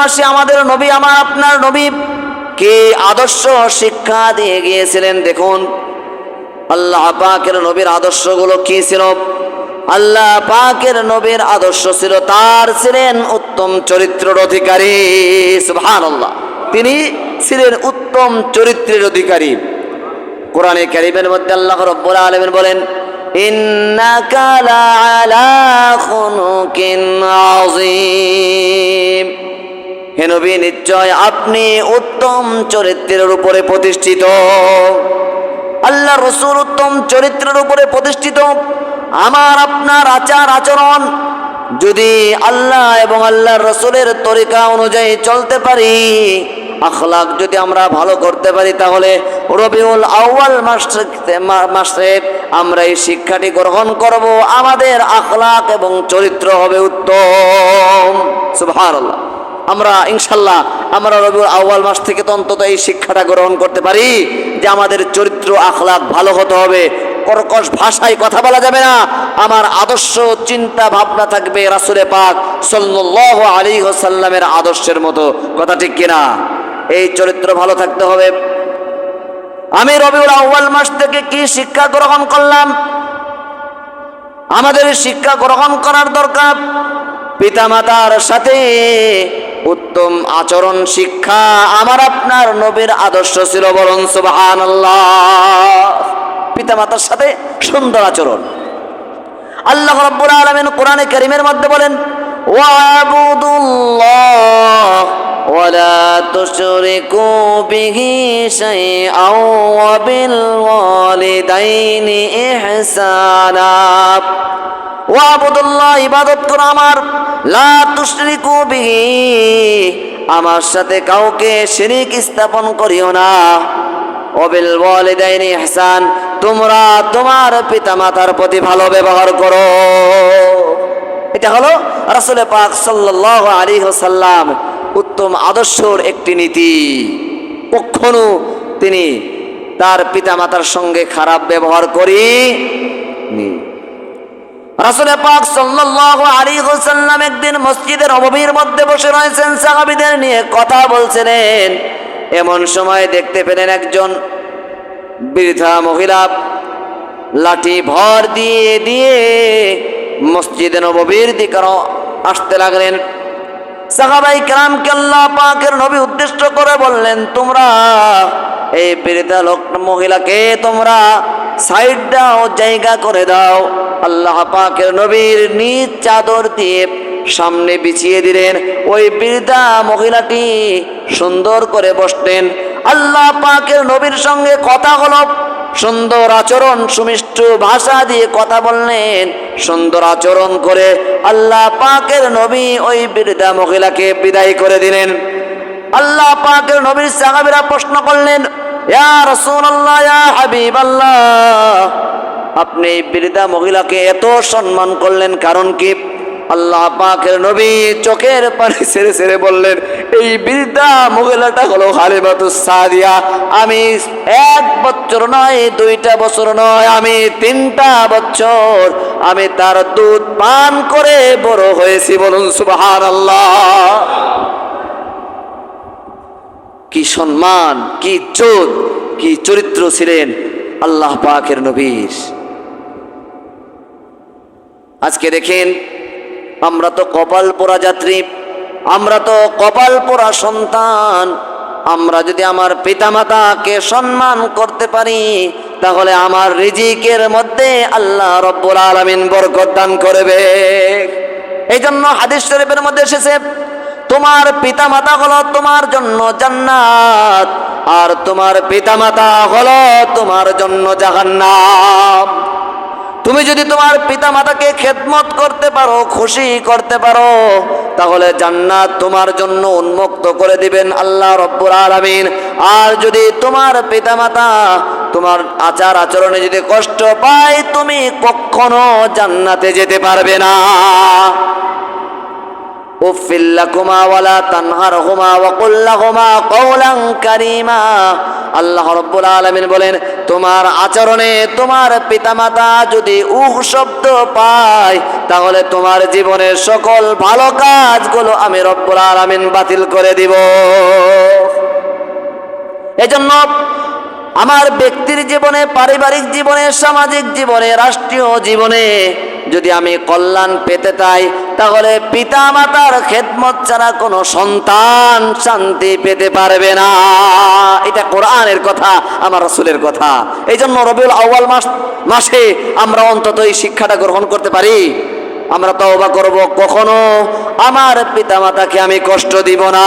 মাসে আমাদের নবী, আমার আপনার নবী। কি আদর্শ শিক্ষা দিয়ে গিয়েছিলেন দেখুন। আল্লাহ পাকের নবীর আদর্শগুলো কি ছিল? আল্লাহ পাকের নবীর আদর্শ ছিল তার ছিলেন উত্তম চরিত্রের অধিকারী, সুবহানাল্লাহ। তিনি ছিলেন উত্তম চরিত্রের অধিকারী। কোরআনে কারিমের মধ্যে আল্লাহ রব্বুল আলামিন বলেন, ইন্নাকা লাআলা খুলুকিন আযীম। হে নবী, নিশ্চয় আপনি উত্তম চরিত্রের উপরে প্রতিষ্ঠিত। আল্লাহ রসুল উত্তম চরিত্রের উপরে প্রতিষ্ঠিত। আমার, আপনার আচার, আচরণ যদি আল্লাহ এবং আল্লাহ রসুলের তরিকা অনুযায়ী চলতে পারি, আখলাক যদি আমরা ভালো করতে পারি, তাহলে রবিউল আউয়াল মাস মাসে আমরা এই শিক্ষাটি গ্রহণ করব। আমাদের আখলাক এবং চরিত্র হবে উত্তম। সুবহানাল্লাহ। আমরা ইনশাল্লাহ আমরা রবিউল আউয়াল মাস থেকে তো অন্তত এই শিক্ষাটা গ্রহণ করতে পারি যে আমাদের চরিত্র আখলাক ভালো হতে হবে। কর্কশ ভাষায় কথা বলা যাবে না। আমার আদর্শ চিন্তা ভাবনা থাকবে রাসুলে পাক সাল্লাহ আলী সাল্লামের আদর্শের মতো। কথা ঠিক কিনা? এই চরিত্র ভালো থাকতে হবে। আমি রবিউল আউয়াল মাস থেকে কি শিক্ষা গ্রহণ করলাম? আমাদের শিক্ষা গ্রহণ করার দরকার। পিতামাতার সাথে উত্তম আচরণ শিক্ষা আমার আপনার নবীর আদর্শ ছিল বরং সুবাহান পিতামাতার সাথে সুন্দর আচরণ আল্লাহ রব্বুল আলমিন কোরআনে করিমের মধ্যে বলেন ওয়াবুদুল্লাহ ولا تشركوا به شيئا وبالوالدين إحسانا ওয়াবুদুল্লাহ ইবাদত করো আমার। লা তুশরিকু বিহি, আমার সাথে কাউকে শিরিক স্থাপন করিও না। অবিল ওয়ালিদাইনি ইহসান, তোমরা তোমার পিতামাতার প্রতি ভালো ব্যবহার করো। এটা হলো রাসূলে পাক সাল্লাল্লাহু আলাইহি ওয়াসাল্লাম উত্তম আদর্শর একটি নীতি। কখনো তিনি তার পিতামাতার সঙ্গে খারাপ ব্যবহার করি নি রাসুলে পাক সাল্লাল্লাহু আলাইহি ওয়াসাল্লাম একদিন মসজিদের অববীর মধ্যে বসে রয়েছেন। সাহাবীদের নিয়ে কথা বলছিলেন। এমন সময় দেখতে পেলেন একজন বৃদ্ধা মহিলা লাঠি ভর দিয়ে দিয়ে মসজিদে নববীর দিকে আসতে লাগলেন। সাহাবাই কেরামকে আল্লাহ পাকের নবী উদ্দেশ্য করে বললেন, তোমরা এই বৃদ্ধা লোক, মহিলাকে তোমরা সাইড দাও, জায়গা করে দাও। আল্লাহ পাকের নবীর নিজ চাদর দিয়ে সামনে বিছিয়ে দিলেন। ওই বৃদ্ধা মহিলাটি সুন্দর করে বসতেন আল্লাহ পাকের নবীর সঙ্গে কথা হলো সুন্দর আচরণ, সুমিষ্ট ভাষা দিয়ে কথা বললেন। সুন্দর আচরণ করে আল্লাহ পাকের নবী ওই বৃদ্ধা মহিলাকে বিদায় করে দিলেন। আল্লাহ পাকের নবীর সাহাবিরা প্রশ্ন করলেন আপনি বৃদ্ধা মহিলাকে এত সম্মান করলেন কারণ কি? আল্লাহ পাকের নবী চোখের পানি ছেড়ে ছেড়ে বললেন এই বৃদ্ধা মহিলাটা হলো হালিমাতুস সাদিয়া। আমি এক বছর নয়, দুইটা বছর নয়, আমি তিনটা বছর আমি তার দুধ পান করে বড় হয়েছি বলুন সুবাহান আল্লাহ কি সম্মান, কি ইজ্জত কি চরিত্র ছিলেন আল্লাহ পাকের নবীর। আজকে দেখেন, আমরা তো কপাল পোড়া যাত্রী আমরা তো কপাল পোড়া সন্তান। আমরা যদি আমার পিতামাতাকে সম্মান করতে পারি, তাহলে আমার রিজিকের মধ্যে আল্লাহ রব্বুল আলমিন বরকত দান করবে। এই জন্য হাদিস শরীফের মধ্যে এসেছে, তোমার পিতামাতা হলো তোমার জন্য জান্নাত, আর তোমার পিতামাতা হলো তোমার জন্য জাহান্নাম। তুমি যদি তোমার পিতা মাতাকে খেদমত করতে পারো, খুশি করতে পারো, তাহলে জান্নাত তোমার জন্য উন্মুক্ত করে দিবেন আল্লাহ রব্বুর আলামিন। আর যদি তোমার পিতা মাতা তোমার আচার আচরণে যদি কষ্ট পায়, তুমি কখনো জান্নাতে যেতে পারবে না। উফিল্লাকুমা ওয়ালা তানহারহুমা ওয়া কুল লাহুমা কওলান কারীমা। আল্লাহ বলেন, তোমার আচরণে তোমার পিতামাতা যদি উহ শব্দ পায়, তাহলে তোমার জীবনের সকল ভালো কাজগুলো আমি রব্বুল আলামিন বাতিল করে দিব। এজন্য আমার ব্যক্তির জীবনে, পারিবারিক জীবনে, সামাজিক জীবনে, রাষ্ট্রীয় জীবনে যদি আমি কল্যাণ পেতে চাই, তাহলে পিতা মাতার খেদমত ছাড়া কোনো সন্তান শান্তি পেতে পারবে না। এটা কোরআনের কথা, আমার রসুলের কথা। এই জন্য রবিউল আউ্য়াল মাস, মাসে আমরা অন্তত এই শিক্ষাটা গ্রহণ করতে পারি। আমরা তওবা করব কখনো। আমার পিতা মাতাকে আমি কষ্ট দিব না।